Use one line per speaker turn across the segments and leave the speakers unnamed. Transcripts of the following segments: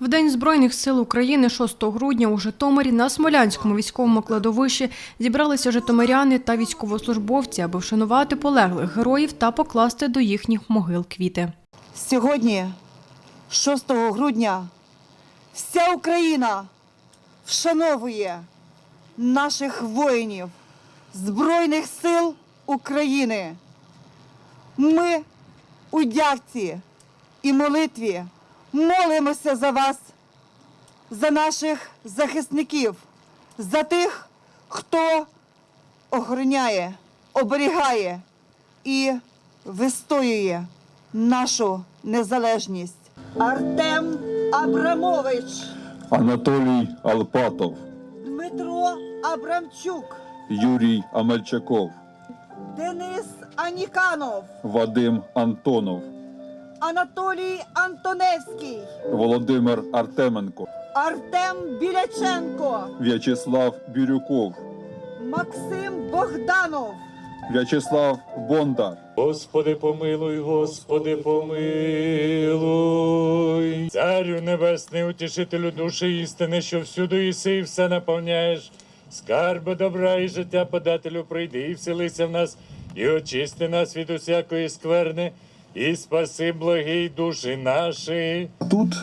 В День Збройних сил України 6 грудня у Житомирі на Смолянському військовому кладовищі зібралися житомиряни та військовослужбовці, аби вшанувати полеглих героїв та покласти до їхніх могил квіти.
Сьогодні, 6 грудня, вся Україна вшановує наших воїнів Збройних сил України. Ми у дякці і молитві молимося за вас, за наших захисників, за тих, хто охороняє, оберігає і вистоює нашу незалежність. Артем Абрамович,
Анатолій Алпатов,
Дмитро Абрамчук,
Юрій Амельчаков,
Денис Аніканов,
Вадим Антонов,
Анатолій Антоневський,
Володимир Артеменко,
Артем Біляченко,
В'ячеслав Бірюков,
Максим Богданов,
В'ячеслав Бондар,
Господи помилуй, Господи помилуй. Царю небесний, утішителю душі істини, що всюди іси і все наповняєш. Скарби добра і життя подателю прийди і вселися в нас, і очисти нас від усякої скверни, і спаси благі душі наші.
Тут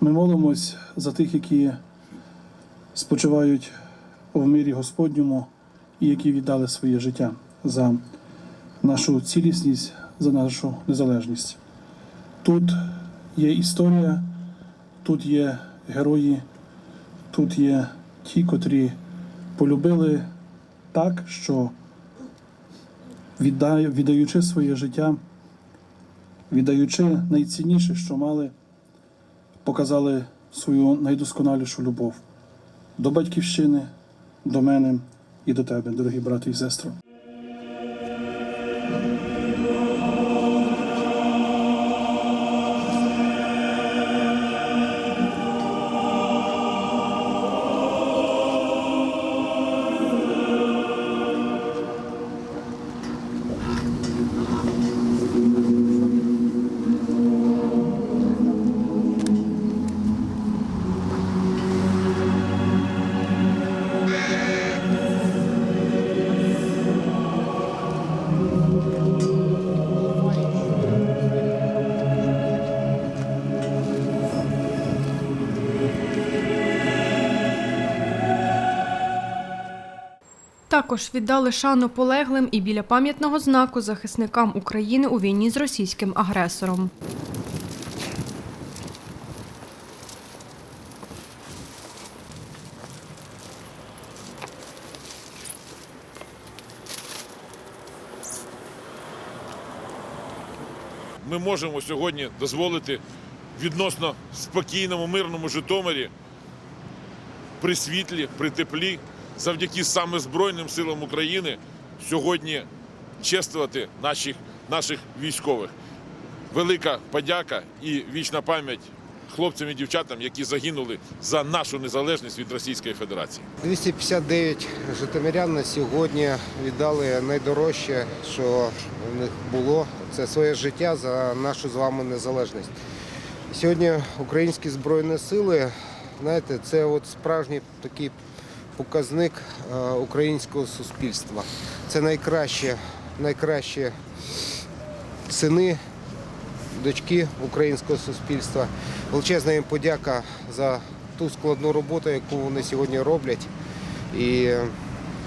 ми молимось за тих, які спочивають в мирі Господньому і які віддали своє життя за нашу цілісність, за нашу незалежність. Тут є історія, тут є герої, тут є ті, котрі полюбили так, що віддаючи своє життя, віддаючи найцінніше, що мали, показали свою найдосконалішу любов до батьківщини, до мене і до тебе, дорогі брати і сестри.
Також віддали шану полеглим і біля пам'ятного знаку захисникам України у війні з російським агресором.
ми можемо сьогодні дозволити відносно спокійному, мирному Житомирі при світлі, при теплі, завдяки саме Збройним силам України сьогодні чествувати наших, наших військових. Велика подяка і вічна пам'ять хлопцям і дівчатам, які загинули за нашу незалежність від Російської Федерації.
259 житомирян на сьогодні віддали найдорожче, що в них було. Це своє життя за нашу з вами незалежність. Сьогодні українські збройні сили, знаєте, це от справжній такий показник е, українського суспільства. Це найкраще, найкраще сини, дочки українського суспільства. Величезна їм подяка за ту складну роботу, яку вони сьогодні роблять. І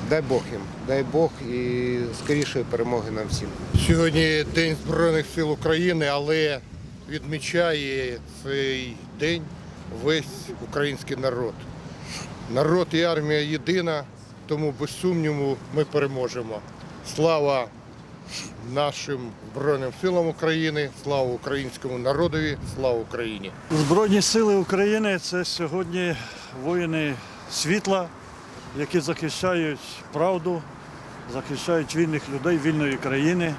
дай Бог їм, дай Бог і скорішої перемоги нам всім.
Сьогодні День Збройних сил України, але відмічає цей день весь український народ. Народ і армія єдина, тому без сумніву ми переможемо. Слава нашим Збройним силам України, слава українському народові, слава Україні!
Збройні сили України це сьогодні воїни світла, які захищають правду, захищають вільних людей, вільної країни.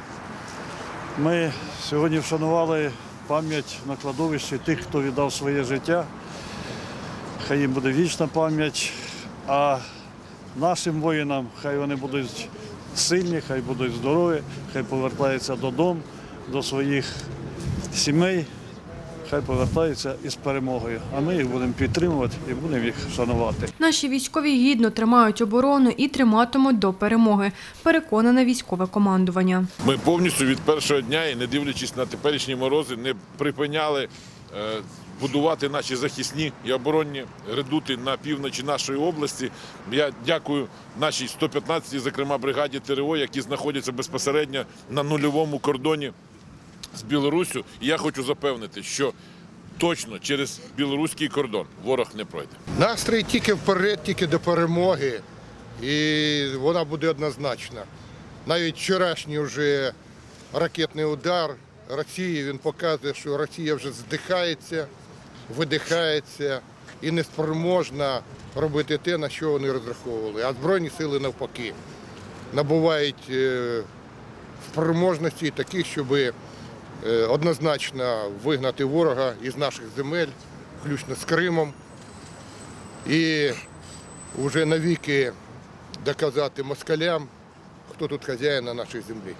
Ми сьогодні вшанували пам'ять на кладовищі тих, хто віддав своє життя. Хай їм буде вічна пам'ять. А нашим воїнам хай вони будуть сильні, хай будуть здорові, хай повертаються додому, до своїх сімей. хай повертаються із перемогою. А ми їх будемо підтримувати і будемо їх шанувати.
Наші військові гідно тримають оборону і триматимуть до перемоги. Переконане військове командування.
Ми повністю від першого дня і не дивлячись на теперішні морози, не припиняли е, будувати наші захисні і оборонні редути на півночі нашої області. Я дякую нашій 115-й, зокрема бригаді ТРО, які знаходяться безпосередньо на нульовому кордоні з Білоруссю. І я хочу запевнити, що точно через білоруський кордон ворог не пройде.
Настрій тільки вперед, тільки до перемоги, і вона буде однозначна. Навіть вчорашній вже ракетний удар Росії він показує, що Росія вже здихається, видихається і не спроможна робити те, на що вони розраховували. А Збройні сили навпаки набувають е, спроможності таких, щоб е, однозначно вигнати ворога із наших земель, включно з Кримом і вже навіки доказати москалям, хто тут хазяїн на нашій землі.